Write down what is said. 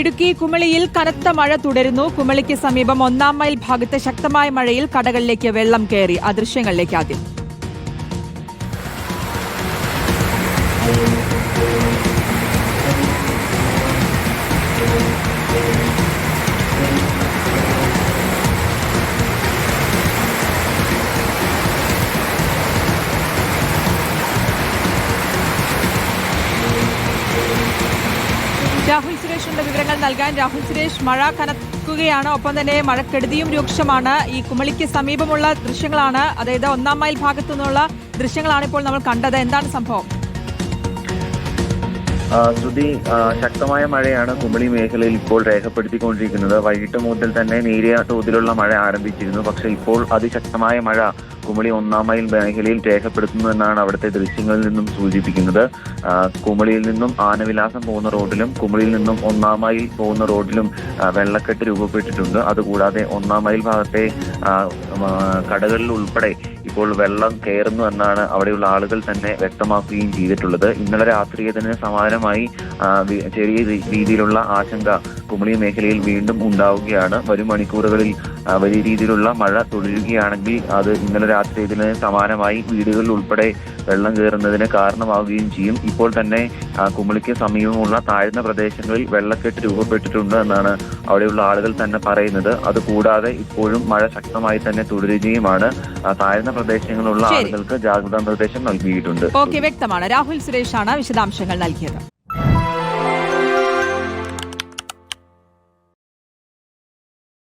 ഇടുക്കി കുമളിയിൽ കനത്ത മഴ തുടരുന്നു. കുമളിക്ക് സമീപം ഒന്നാം മൈൽ ഭാഗത്ത് ശക്തമായ മഴയിൽ കടകളിലേക്ക് വെള്ളം കയറി. ആ ആദ്യം. രാഹുൽ സുരേഷിന്റെ വിവരങ്ങൾ നൽകാൻ രാഹുൽ സുരേഷ് മഴ കനക്കുകയാണ്. ഒപ്പം തന്നെ മഴക്കെടുതിയും രൂക്ഷമാണ്. ഈ കുമളിക്ക് സമീപമുള്ള ദൃശ്യങ്ങളാണ്. അതായത് ഒന്നാം മൈൽ ഭാഗത്തു നിന്നുള്ള ദൃശ്യങ്ങളാണ് ഇപ്പോൾ നമ്മൾ കണ്ടത്. എന്താണ് സംഭവം? ശ്രുതി ശക്തമായ മഴയാണ് കുമളി മേഖലയിൽ ഇപ്പോൾ രേഖപ്പെടുത്തിക്കൊണ്ടിരിക്കുന്നത്. വൈകിട്ട് മുതൽ തന്നെ നേരിയ തോതിലുള്ള മഴ ആരംഭിച്ചിരുന്നു. പക്ഷേ ഇപ്പോൾ അതിശക്തമായ മഴ കുമളി ഒന്നാം മൈൽ മേഖലയിൽ രേഖപ്പെടുത്തുന്നു എന്നാണ് അവിടുത്തെ ദൃശ്യങ്ങളിൽ നിന്നും സൂചിപ്പിക്കുന്നത്. കുമളിയിൽ നിന്നും ആനവിലാസം പോകുന്ന റോഡിലും കുമളിയിൽ നിന്നും ഒന്നാം മൈൽ പോകുന്ന റോഡിലും വെള്ളക്കെട്ട് രൂപപ്പെട്ടിട്ടുണ്ട്. അതുകൂടാതെ ഒന്നാം മൈൽ ഭാഗത്തെ കടകളിൽ ഉൾപ്പെടെ ഇപ്പോൾ വെള്ളം കയറുന്നു എന്നാണ് അവിടെയുള്ള ആളുകൾ തന്നെ വ്യക്തമാക്കുകയും ചെയ്തിട്ടുള്ളത്. ഇന്നലെ രാത്രിയതിന് സമാനമായി ചെറിയ രീതിയിലുള്ള ആശങ്ക കുമളി മേഖലയിൽ വീണ്ടും ഉണ്ടാവുകയാണ്. വരും മണിക്കൂറുകളിൽ വലിയ രീതിയിലുള്ള മഴ തുടരുകയാണെങ്കിൽ അത് ഇന്നലെ രാത്രി ഇതിന് സമാനമായി വീടുകളിൽ ഉൾപ്പെടെ വെള്ളം കയറുന്നതിന് കാരണമാവുകയും ചെയ്യും. ഇപ്പോൾ തന്നെ കുമളിക്ക് സമീപമുള്ള താഴ്ന്ന പ്രദേശങ്ങളിൽ വെള്ളക്കെട്ട് രൂപപ്പെട്ടിട്ടുണ്ട് എന്നാണ് അവിടെയുള്ള ആളുകൾ തന്നെ പറയുന്നത്. അതുകൂടാതെ ഇപ്പോഴും മഴ ശക്തമായി തന്നെ തുടരുകയുമാണ്. താഴ്ന്ന പ്രദേശങ്ങളിലുള്ള ആളുകൾക്ക് ജാഗ്രതാ നിർദ്ദേശം നൽകിയിട്ടുണ്ട്. ഓക്കെ വ്യക്തമാണ്. രാഹുൽ സുരേഷാണ് വിശദാംശങ്ങൾ നൽകിയത്.